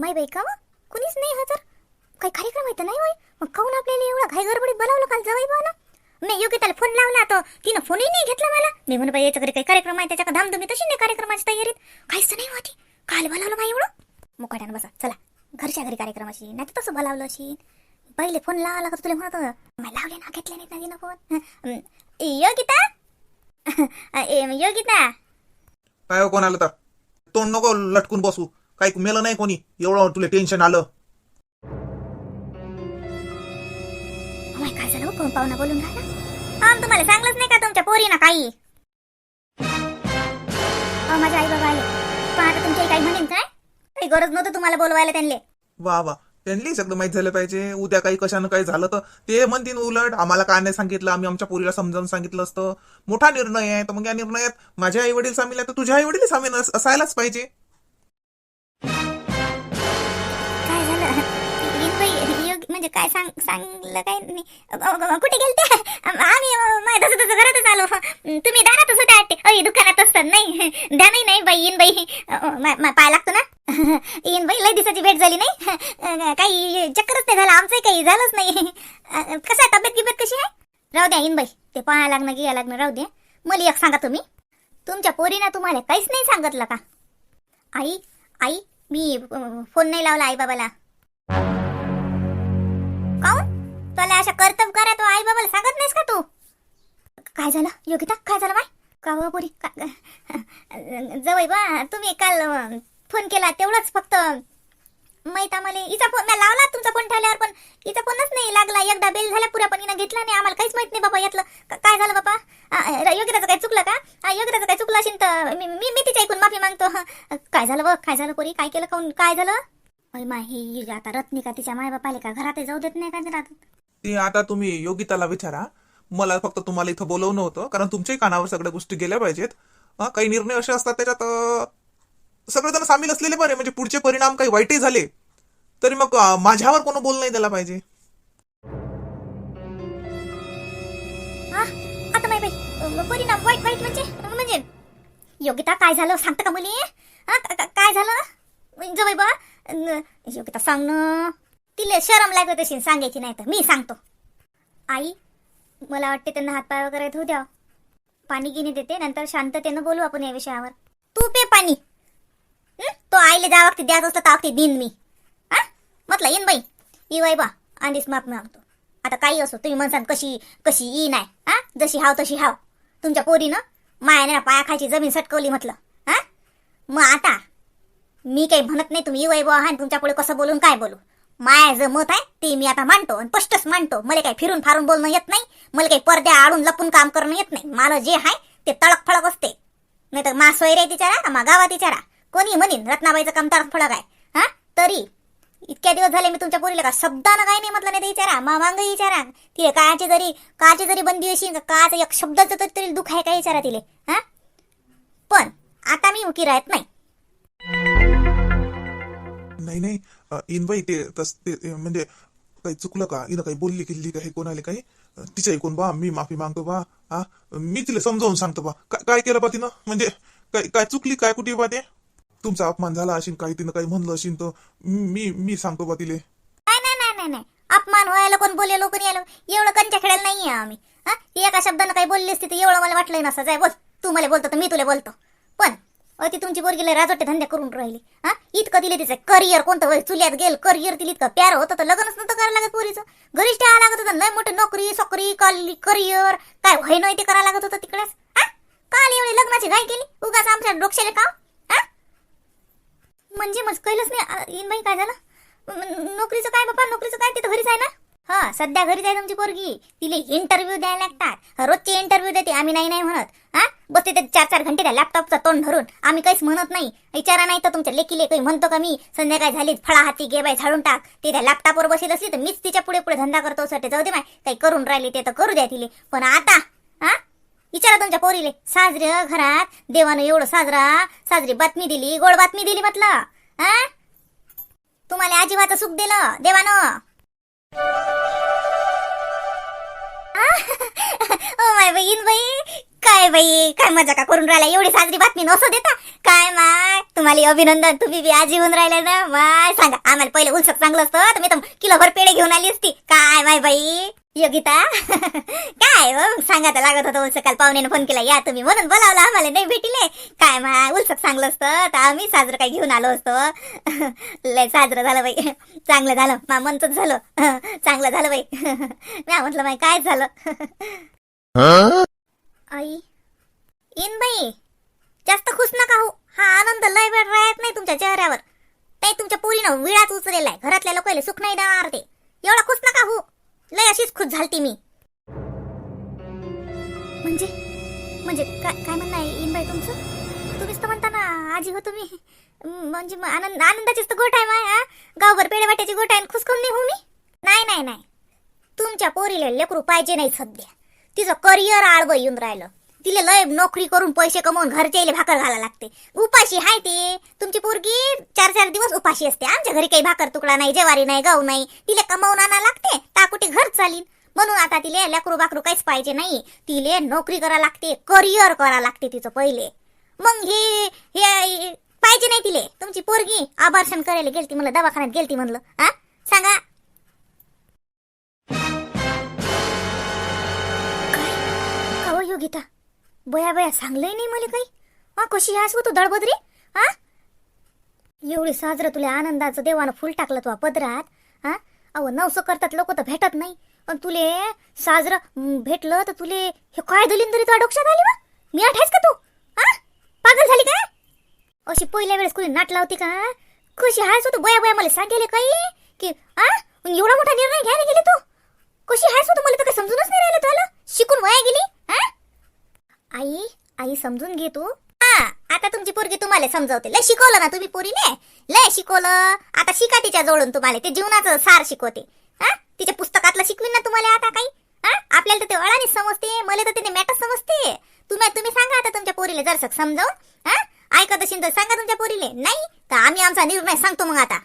माय बाई का कुणीच नाही हजर. काही कार्यक्रम आहे तर नाही होय? मग काऊन आपल्याला एवढा घाई गडबडीत बोलावलं काल जवाई ना मी योग्यताला फोन लावला तर तिनं फोनही नाही घेतला मला. मी म्हणून बाई याच्या घरी काही कार्यक्रम आहे त्याच्या धामधुमी तशी नाही कार्यक्रमाची तयारीत. काहीच नाही होती. काल बोलावलं बाई एवढं? मुकाट्यानं बसा. चला. घरच्या घरी कार्यक्रमाची. नाही तसं बोलावलं अशी. पहिले फोन लावा लागत तुला म्हणत होतं. लावले ना घेतले नाहीत ना तिनं फोन योगिता? ए, योगिता? काय हो, कोण आलं तर? तोंड नको लटकून बसू. काही मेलं नाही कोणी. एवढं तुला टेन्शन आलं. अमाय काय झालं हो? कोण पाहुणा बोलून राहिला? आम तुम्हाला सांगलंच नाही का तुमच्या पोरीना काही? अहो, माझे आई बाबा आले. पण आता तुमच्या काही म्हणेन काय? काही गरज नव्हतं तुम्हाला बोलवायला त्यांले. वा वा. त्यांनी सगळं माहीत झालं पाहिजे. उद्या काही कशानं काही झालं तर ते म्हणतील उलट आम्हाला काय नाही सांगितलं. आम्ही आमच्या पोरीला समजावून सांगितलं असतं. मोठा निर्णय आहे. तर मग या निर्णयात माझे आई वडील सामील आहे तर तुझ्या आई वडील सामील अस- असायलाच पाहिजे. म्हणजे काय सांग सांगलं काय नाही कुठे गेलते? आम्ही तसं तसं घरातच आलो. तुम्ही दारातच होते वाटते अय दुकानात असतात नाही. द्या नाही नाही बाई येईन बाई. पाय लागतो ना? इन बाई लय दिवसाची भेट झाली नाही? काही चक्करच नाही झालं आमचंही काही झालंच नाही. कसं आहे तब्येत गिब्येत कशी आहे? राहू द्या इन बाई. ते पाहा लागणं गिया लागणं राहू द्या. मला एक सांगा तुम्ही. तुमच्या पोरीनं तुम्हाला काहीच नाही सांगितलं का? आई आई मी फोन नाही लावला आई बाबाला अशा कर्तव्य करा तो आई बाबाला सांगत नाहीस का तू? काय झालं? योगिता काय झालं बाय का हो पोरी? जवळ बा तुम्ही काल फोन केला तेवढंच फक्त. माहीत आम्हाला इचा फोन मी लावला तुमचा फोन ठेवल्यावर पण इचा फोनच नाही लागला. एकदा बेल झाला पुऱ्या पण हिनं घेतला नाही. आम्हाला काहीच माहीत नाही बाबा यातलं. काय झालं बाबा? आ, योगिताचं काय चुकलं का? आ, योगिताचं काय चुकलं असेल तर मी मी तिच्या ऐकून माफी मागतो. काय झालं बघ काय झालं पोरी? काय केलं? काऊन? काय झालं? अय मा आता रत्निका तिच्या माय बापाले का घरात जाऊ देत नाही का घरात? ते आता तुम्ही योगिताला विचारा. मला फक्त तुम्हाला इथं बोलवणं होतं कारण तुमच्याही कानावर सगळ्या गोष्टी गेल्या पाहिजेत. काही निर्णय असे असतात त्याच्यात सगळेजण सामील असलेले बरे म्हणजे पुढचे परिणाम काही वाईटही झाले तरी मग माझ्यावर कोण बोल नाही द्यायला पाहिजे. हा आता माय बाई परिणाम वाईट वाईट म्हणजे म्हणजे? योगिता काय झालं? सांगता का मुली? काय झालं? जवळ बा. योगिता सांग ना. तिला शरम लागत असेल सांगायची नाही तर. मी सांगतो. आई मला वाटते त्यांना हातपाय वगैरे धुऊ द्या. पाणी गिनी देते नंतर शांततेनं बोलू आपण या विषयावर. तू पे पाणी. तो आईले जा वक्ती द्यायचं असतं तर वक्ती देईन मी. हा? म्हटलं येईन बाई. ई बाई बा. आधीच माप मागतो. आता काही असो तुम्ही म्हणसान कशी कशी ई नाही. हा? जशी हाव तशी हाव. तुमच्या पोरीनं मायाने ना पायाखालची जमीन सटकवली म्हटलं. हा? मग आता मी काही म्हणत नाही तुम्ही ई वैभव बा. तुमच्यापुढे कसं बोलून काय बोलू? माया जे मत आहे ते मी आता मांडतो आणि स्पष्टच मांडतो. मला काही फिरून फारून बोलणं येत नाही मला काही पडद्या आडून लपून काम करणं येत नाही. मला जे आहे ते तळक फळक असते. नाही तर मा सोयरे तिचारा का मा गावात तिचारा कोणी म्हणीन रत्नाबाईचं काम तळक फळक आहे. हा? तरी इतक्या दिवस झाले मी तुमच्या पोरीला का शब्दानं काही नाही म्हटलं नाही ते विचारा मा मांग विचारा तिले काची जरी काची जरी बंदी अशी काच एक शब्दाचं तरी तरी दुःख आहे का विचारा तिले? हा? पण आता मी उकी राहत नाही. नाही नाही. इन इनबाई ते तस ते म्हणजे काही चुकलं का? इनं काही बोलली किल्ली काही कोणाला काही? तिच्या ऐकून बा? मी माफी मागतो बा. हा? मी तिला समजावून सांगतो बा. काय केलं बा तिनं? म्हणजे काय काय चुकली काय कुठे बा ते? तुमचा अपमान झाला असेल काही तिनं काही म्हणलं असेल तर मी मी सांगतो बा तिले. नाही नाही नाही नाही नाही. अपमान व्हायला कोण बोलेलो कोणी आलो एवढं कंच्या खेळायला नाहीये आम्ही. हा? एका शब्दानं काही बोलली असती तर एवढं मला वाटलं नसतं जाय बोल. तू मला बोलतो तर मी तुला बोलतो. पण ती तुमची पोरगीला राजोटे धंदे करून राहिली. हा? इतकं दिले तिचं करिअर कोणतं वय चुल्यात गेल करिअर तिला इतकं प्यार होतं तर लग्नच नव्हतं करायला लागत पोरीचं. घरीच ठेवा लागत होतं नाही मोठं नोकरी सोकरी काली करिअर काय व्हाय नाही ते करायला लागत होतं तिकडेच? हा? काल एवढी लग्नाची घाई केली? उगाच आमच्या डोक्षाले का हा? म्हणजे मग कैलच नाही इन बाई काय झालं? नोकरीचं काय बाबा नोकरीचं काय तिथं घरीच आहे ना? हा सध्या घरीच आहे तुमची पोरगी. तिले इंटरव्ह्यू द्यायला लागतात. रोजचे इंटरव्ह्यू देते. आम्ही नाही नाही म्हणत. हा? बसते ते चार चार घंटे त्या लॅपटॉपचा तोंड धरून. आम्ही काहीच म्हणत नाही. विचारा नाही तर तुमच्या लेकीले काही म्हणतो का मी? संध्याकाळ झाली फळा हाती गे बाय झाडून टाक. ते त्या लॅपटॉपवर बसत असली तर मीच तिच्या पुढे पुढे धंदा करतो. साठी जाऊ दे माय काही करून राहिले ते तर करू द्या तिले. पण आता हा? विचारा तुमच्या पोरीले. साजरे घरात. देवानं एवढं साजरा साजरी बातमी दिली गोड बातमी दिली म्हटलं. हा? तुम्हाला आजीबाचं सुख दिलं. देवानं. ओ माय बहीण बाई. काय बाई? काय मजा का करून राहिला? एवढी साजरी बातमी नसो देता. काय माय? तुम्हाला अभिनंदन. तुम्ही बी आजी होऊन राहिले ना? माय सांगा. आम्हाला पहिले उलसक चांगलं असतं. तुम्ही मी तर किलोभर पेढे घेऊन आली असती. काय माय बाई? योगिता काय हो सांगा तर लागत होतं उलसकाल पाहुण्याने फोन केला. या तुम्ही म्हणून बोलावलं आम्हाला नाही भेटिले. काय मा उलसक चांगलं असतं तर आम्ही साजरं काय घेऊन आलो असतो. लय साजरं झालं बाई. चांगलं झालं. मा म्हणतच झालं. चांगलं झालं बाई. म्या म्हटलं बाई काय झालं? आई. In by. जास्त खुश नका हो हा आनंद लय वेळ राहत नाही तुमच्या चेहऱ्यावर. नाही तुमच्या पोरीनं विळात उचलेला आहे घरातल्या लोकांना सुख नाही देणार ते. एवढा खुश नका हो लय अशीच खुश झालती मी. म्हणजे? म्हणजे काय काय म्हणणं आहे इन बाई तुमचं? तुम्हीच तर म्हणता ना आजी हो तुम्ही. म्हणजे मग आनंद आनंदाचीच तर गोट आहे माय हा? गावभर पेढे वाट्याची गोट आहे आणि खुश करून नाही हो मी? नाही नाही नाही. तुमच्या पोरीला लेकरू पाहिजे नाही सध्या. तिचं करिअर आडवं येऊन राहिलं. तिला लय नोकरी करून पैसे कमवून घरच्या इले भाकर घाला लागते. उपाशी हाय ते. तुमची पोरगी चार चार दिवस उपाशी असते. आमच्या घरी काही भाकर तुकडा नाही जेवारी नाही गहू नाही. तिले कमावून आणा लागते. ताकुटे घर चालीन. म्हणून आता तिले लेकरू बाकरू काहीच पाहिजे नाही. तिले नोकरी करा लागते करिअर करा लागते तिचं पहिले. मग हे हे पाहिजे नाही तिले. तुमची पोरगी आभारशन करायला गेलती म्हणलं दवाखान्यात गेलती म्हणलं. हा सांगा. काय? हो योगिता बया बया सांगलंय नाही मला काही? हा कशी आहेस होतो तू हा? एवढी साजरं तुला आनंदाचं देवानं फुल टाकलं तुला पदरात हा? अहो नवसं करतात लोक तर भेटत नाही. पण तुले साजरं भेटलं तर तुले हे काय तरी तुला डोक्षात आली मग मी आठायच का तू? हा? पागल झाली का? अशी पहिल्या वेळेस कुणी नाट लावती का? कशी हायस होतो बया बया मला सांगेले काही? की आ एवढा मोठा निर्णय घ्यायला गेली तू? कशी आहेस होतो मला तर काही समजूनच नाही राहिलं तुला. शिकून वया गेली हा? आई आई समजून घे तू. हा आता तुमची पोरगी तुम्हाला समजवते. लय शिकवलं ना तुम्ही पोरीने? लय शिकवलं. आता शिका तिच्या जवळून तुम्हाला. ते जीवनाचं सार शिकवते. हा? तिच्या पुस्तकातलं शिकवीन ना तुम्हाला आता काही? हा? आपल्याला तर ते अळानीच समजते. मला तर त्याने मॅटच समजते. तुम्ही तुम्ही सांगा आता तुमच्या पोरीला जरसक समजावून. हा? ऐकत असेल तर सांगा तुमच्या पोरीले. नाही तर आम्ही आमचा निर्णय सांगतो मग आता.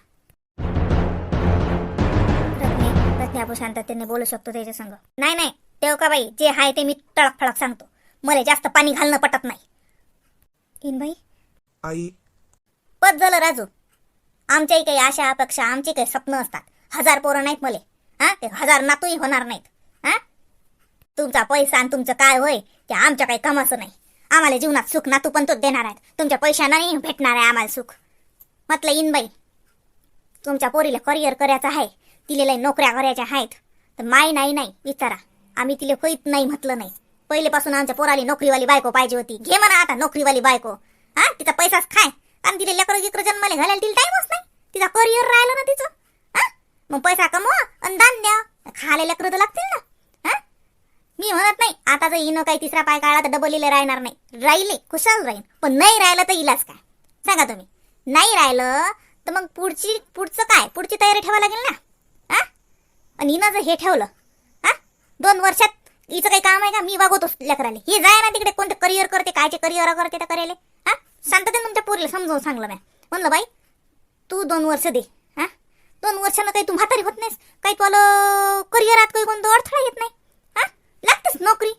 रत्ने रत्ने आपण शांततेने बोलू शकतो त्याच्या संग नाही नाही. तेव्हा का बाई जे आहे ते मी तळक फळक सांगतो. मला जास्त पाणी घालणं पटत नाही. In by. आई. पद झालं राजू. आमच्याही काही आशा अपेक्षा आमची काही स्वप्न असतात. हजार पोरं नाहीत मले. हा? ते हजार नातूही होणार नाहीत. हा? तुमचा पैसा आणि तुमचं काय होय ते आमच्या काही कामाचं नाही. आम्हाला जीवनात सुख नातू पण तो देणार आहेत. तुमच्या पैशानं नाही भेटणार आहे आम्हाला सुख. म्हटलं इन बाई तुमच्या पोरीला करिअर करायचं आहे. तिला लय नोकऱ्या करायच्या आहेत. तर माई नाही नाही विचारा. आम्ही तिला होईत नाही म्हटलं नाही. पहिलेपासून आमच्या पोराली नोकरीवाली बायको पाहिजे होती. घे म्हणा आता नोकरीवाली बायको. हा तिचा पैसाच खाय. आणि तिला लेकरं गिकर जन्माला घालायला तिला टाइमच नाही. तिचा करिअर राहिलं ना तिचं. हा? मग पैसा कमवा आणि दान द्या खायला लेकर तर लागतील ना. हा? मी म्हणत नाही आता जर हिनं काही तिसरा पाय काढला तर डबल इले राहणार नाही. राहिले खुशाल राहील पण नाही राहिलं तर इलाज काय? सांगा तुम्ही. नाही राहिलं तर मग पुढची पुढचं काय? पुढची तयारी ठेवा लागेल ना? हा? आणि हिनं जर हे ठेवलं हा? दोन वर्षात हिचं काही काम आहे का? मी वागवतो लेकराले. हे जाय ना तिकडे कोणतं करिअर करते कायचे करिअर करते तर करायला हा? सांगतात तुमच्या पोरीला समजावून सांगलं मी म्हणलं बाई तू दोन वर्ष दे. हा? दोन वर्षानं काही तू म्हातारी होत नाहीस? काही तुला करिअरात काही कोणतं अडथळा येत नाही? हा? लागतेच नोकरी.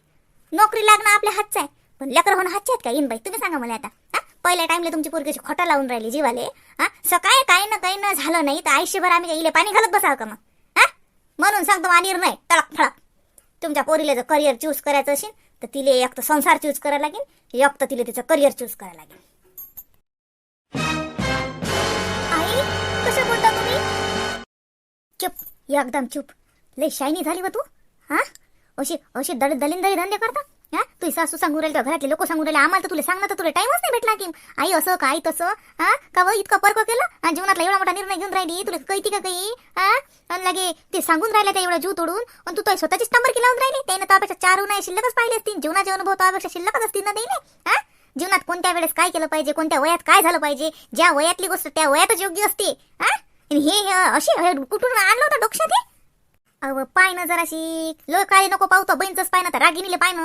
नोकरी लागणं आपल्या हातचं आहे. पण लेकर होणं हातचे आहेत का? येईन बाई तुम्ही सांगा मला आता. हा? पहिल्या टाइमला तुमची पोरगीची खोटा लावून राहिली जीवाले. हा? सकाळी काही ना काही ना झालं नाही तर आयुष्यभर आम्ही इले पाणी घालत बसावं का मग? हा? म्हणून सांगतो हा निर्णय तळक फळक. तुमच्या पोरीला जर करिअर चूज करायचं असेल तर तिले एक तर संसार चूज करायला लागेल एक तर तिला तिचं करिअर चूज करायला लागेल. आई कसं बोलता तुम्ही? चुप एकदम चुप. लय शायनी झाली व तू हा? अशी अशी दलित दलिंदरी धंदे करता? हा? तुझी सासू सांगू राहिली तुझ्या घरातले लोक सांगू राहिले. आम्हाला तर तुला सांगणं तर तुला टाइमच नाही भेटला की. आई असं काय तसं हा? का व इतकं पर्क केलं? आणि जीवनातला एवढा मोठा निर्णय घेऊन राहिली? तुला कळती का काही? हा? आणि लगे ते सांगून राहिल्या त्या एवढा जीव तोडून. आणि तू स्वतःची स्वतःचीच नंबर की लावून राहिली. त्यानं त्यापेक्षा चार नाही शिल्लकच पाहिले असतील. जीवनाचे अनुभव त्यापेक्षा शिल्लकच असतील ना त्याने हा? जीवनात कोणत्या वेळेस काय केलं पाहिजे? कोणत्या वयात काय झालं पाहिजे? ज्या वयातली गोष्ट त्या वयातच योग्य असते. हा? हे अशी कुठून आणलं होतं डोक्षात हे? अव पाय ना जराशी. लोकाळी नको पाहतो बहीणच पाय ना तर रागिनीले पाय ना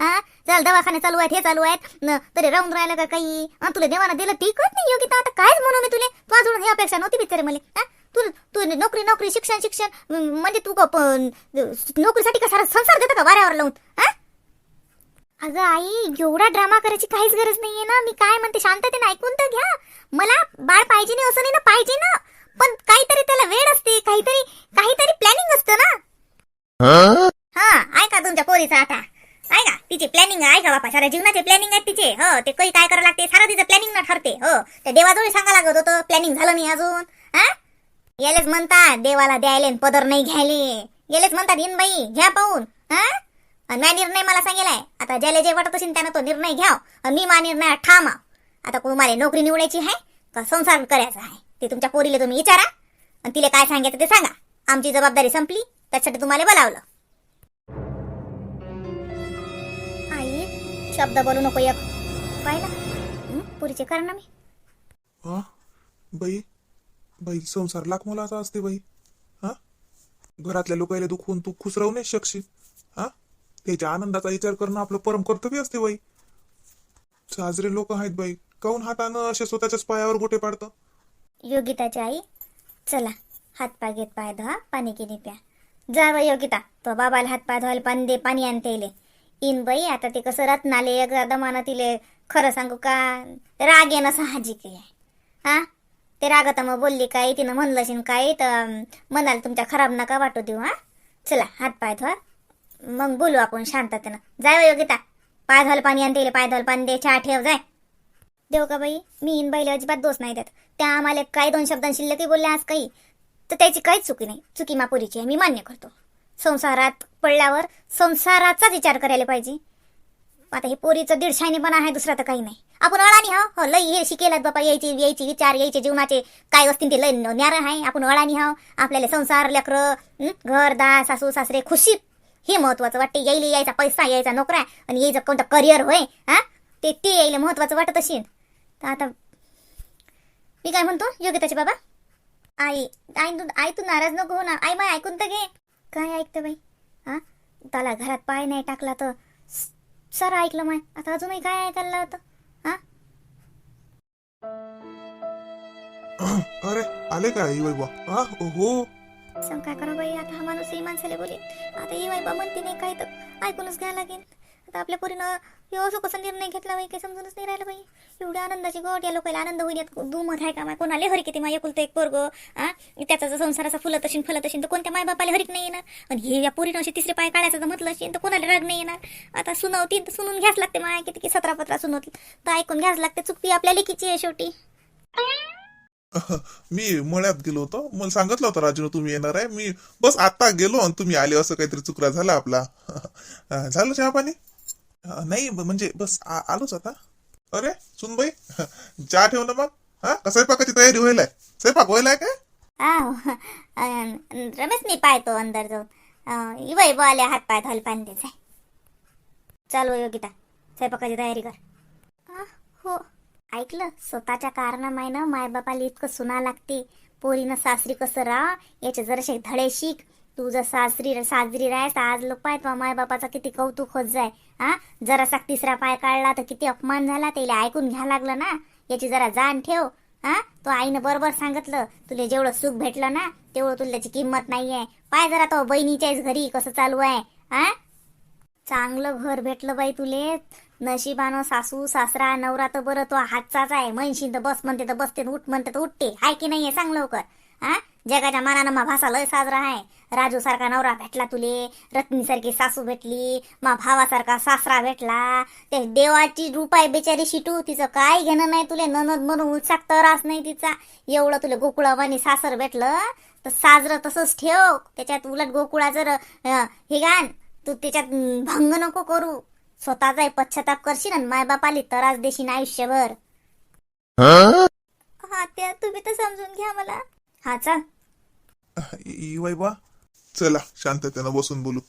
हा? चल दवाखाने चालू आहेत हे चालू आहेत. न, तरी राहून राहिलं का काही? तुला देवानं दिलं ती नाही योगिता आता कायच म्हणू मी तुले? तू अजून ही अपेक्षा नव्हती बिचारे मला. हा? तू तू नोकरी नोकरी शिक्षण शिक्षण म्हणजे तू नोकरीसाठी का सारा संसार देता का वाऱ्यावर लावून? हा? अगं आई एवढा ड्रामा करायची काहीच गरज नाहीये ना. मी काय म्हणते शांततेने ऐकून तर घ्या. मला बाळ पाहिजे नाही असं नाही ना पाहिजे ना. पण काहीतरी त्याला वेळ असते काहीतरी काहीतरी प्लॅनिंग असतं ना. हा? ऐका तुमच्या पोरीचा आता. ऐका तिची प्लॅनिंग आहे का बापा? साऱ्या जीवनाचे प्लॅनिंग आहेत तिचे. हो ते काही काय करावं लागते? सारं तिचं प्लॅनिंग ना ठरते. हो त्या देवाजवळ सांगा लागत होतं प्लॅनिंग झालं नाही अजून. हा? यालेच म्हणतात देवाला द्यायले पदर नाही घ्यायले. गेलेच म्हणतात इन बाई घ्या पाहून. हा? आणि म्या निर्णय मला सांगेलाय आता ज्याला जे वाटत असेल त्यानं तो निर्णय घ्याव. आणि मी मा निर्णय ठामा आता तुम्हाला नोकरी निवडायची आहे का संसार करायचा आहे? ते तुमच्या पोरीला तुम्ही विचारा आणि तिला काय सांगायचं ते सांगा. आमची जबाबदारी संपली त्यासाठी तुम्हाला बोलावलं. आई शब्द बोलू नको एक. पाहिला हं? पुरीचे कारण मी. हा? बाई बाई संसार लाख मुलाचा असते बाई. हा? घरातल्या लोकांना दुखवून तू खुश राहू नाही शकशील. हा? त्याच्या आनंदाचा विचार करणं आपलं परम कर्तव्य असते बाई. साजरे लोक आहेत बाई. काऊन हातानं असे स्वतःच्याच पायावर गोटे पाडतं? योगिताची आई. चला हातपाय घेत पाय धुवा पाणी किनी प्या. जा बाई योगिता तो बाबाला हातपाय धुवायला पाणी दे पाणी आणते इले इन बाई आता ते कसं रत्नाले एकदा दमानं तिले खरं सांगू का राग येणं साहजिक आहे. हा? ते रागत मग बोलली काय तिनं म्हणलं असेल काय तर म्हणाल तुमच्या खराब नका वाटू देऊ हा? चला हातपाय धुवा. मग बोलू आपण शांततेनं. जाय योगिता पाय धुवायला पाणी आणते पाय धुवायला पाणी दे चहा ठेव जाय. देऊ का बाई? मी इन बाईला अजिबात दोष नाही देत. त्या आम्हाला काही दोन शब्दां शिल्लकही बोलल्या आज काही. तर त्याची काहीच चुकी नाही. चुकी मापुरीची आहे. मी मान्य करतो. संसारात पडल्यावर संसाराचाच विचार करायला पाहिजे. आता हे पोरीचं दीडशाने पण आहे दुसरा तर काही नाही. आपण अळानी हा? हो लई हे शिकेलात बापा यायचे यायचे विचार यायचे जीवनाचे काय असतील ते लय न्यार आहे. आपण अळानी हा? आपल्याला संसार लेकरं घर दा सासू सासरे खुशी. हे महत्वाचं वाटते. यायला यायचा पैसा यायचा नोकरा आणि यायचं कोणतं करिअर होय हा? ते ते यायला महत्वाचं वाटत असेल. तर आता मी काय म्हणतो? योग्यताचे बाबा? आई आई तू आई तू नाराज नको हो ना. आई माय ऐकून तर घे. काय ऐकतं बाई? हा? त्याला घरात पाय नाही टाकला तर सर ऐकलं माय. आता अजूनही काय ऐकायला होतं हा? अरे आले का आई वैभव? हा? हो सांग काय करा बाई? आता हा माणूस ही माणसाला बोले आता ही बाई बा म्हणते नाही काय तर ऐकूनच घ्यायला लागेल. आता आपल्या पोरीनं असं कसा निर्णय घेतला बाई? काही समजूनच नाही राहिलं बाई. एवढ्या आनंदाची गोट या लोकांना आनंद होईल यात दुमत आहे का माय? कोणाला हरिक येते माय एकुलतं एक पोरग हा त्याचा जर संसाराचा फुलत असेल फुलत असेल तर कोणत्या माय बापाला हरिक नाही येणार? आणि हे या पोरीनं असे तिसरे पाय काढायचं तर म्हटलं असेल तर कोणाला राग नाही येणार? आता सुनावती तर सुनून घ्यास लागते माय किती की सतरा पत्रा सुनवती तर ऐकून घ्यास लागते चुकती आपल्या लेकीची आहे शेवटी. मी मळ्यात गेलो होतो. मला सांगितलं होतं राजून तुम्ही येणार आहे. मी बस आता गेलो आणि तुम्ही आले असं काहीतरी चुकरा झाला आपला. झालं चहा पाणी? नाही म्हणजे बस आ- आलोच आता. अरे सुनबाई चहा ठेव ना मग? हा? का स्वयंपाकाची तयारी व्हायला स्वयंपाक व्हायला काय? आव अं, रमेश मी पाहतो अंदर जाऊन. इवाई बोले हात पाय धोल पाणी द्यायचे चालू योगिता स्वयंपाकाची तयारी कर. आ, हो. ऐकलं? स्वतःच्या कारणामायनं मायबापाला इतकं सुना लागते. पोरीनं सासरी कसं राहा? याचे जराशे धडे शिक. तू जर सासरी साजरी राहायस आज लोक पाहत मायबापाचा किती कौतुक होत जाय हा? जरासा तिसरा पाय काढला तर किती अपमान झाला त्याला ऐकून घ्या लागलं ना. याची जरा जाण ठेव हा? तो आईनं बरोबर सांगितलं तुला जेवढं सुख भेटलं ना तेवढं तुला त्याची किंमत नाहीये. पाय जरा तो बहिणीच्याच घरी कसं चालू आहे हा? चांगलं घर भेटलं बाई तुले. नशिबानं सासू सासरा नवरा तर बरं तो हातचाच आहे. म्हणशीन तर बस म्हणते तर बसते उठ म्हणते तर उठते. हाय की नाहीये सांग लवकर हा? जगाच्या मानानं मा भाषा लय साजरा आहे. राजू सारखा नवरा भेटला तुले रत्नीसारखी सासू भेटली मा भावासारखा सासरा भेटला. ते देवाची रूप आहे बेचारी शिटू तिचं काय घेणं नाही तुले ननद म्हणून उत्साक तरास नाही तिचा. एवढं तुला गोकुळावानी सासर भेटलं तर साजरं तसंच ठेव. त्याच्यात उलट गोकुळा जर हे गाण तू त्याच्यात भंग नको करू. स्वतःचा पश्चाताप करशील आणि मायबापाली त्रास देशील आयुष्यभर. हा त्या तुम्ही तर समजून घ्या मला. हा चल. ई चला शांततेनं बसून बोलू.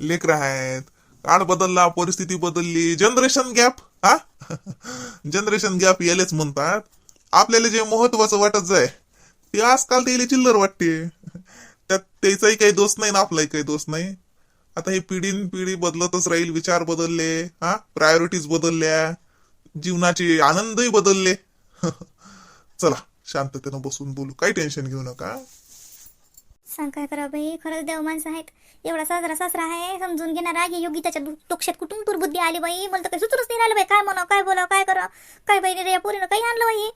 लेकर आहेत. काळ बदलला परिस्थिती बदलली. जनरेशन गॅप हा? जनरेशन गॅप यालेच म्हणतात. आपल्याला जे महत्वाचं वाटत जाय ते आजकाल त्याला चिल्लर वाटते. त्यात त्याचाही काही दोष नाही ना आपलाही काही दोष नाही. आता ही पिढीन पिढी बदलतच राहील विचार बदलले हा? प्रायोरिटीज बदलल्या जीवनाचे आनंदही बदलले. चला शांततेनं बसून बोलू. काही टेन्शन घेऊ नका. सांग काय करा बाई? खरंच देव माणसं आहेत. एवढा साजरा सासरा आहे समजून घेणारा ही योगी त्याच्या दु- डोक्यात कुठून दुर्बुद्धी आली बाई? मला तर काही सुचूच नाही राहिलं बाई. काय म्हणा काय बोलावं काय करा काय बाई रे पोरीनं काही आणलं बाई?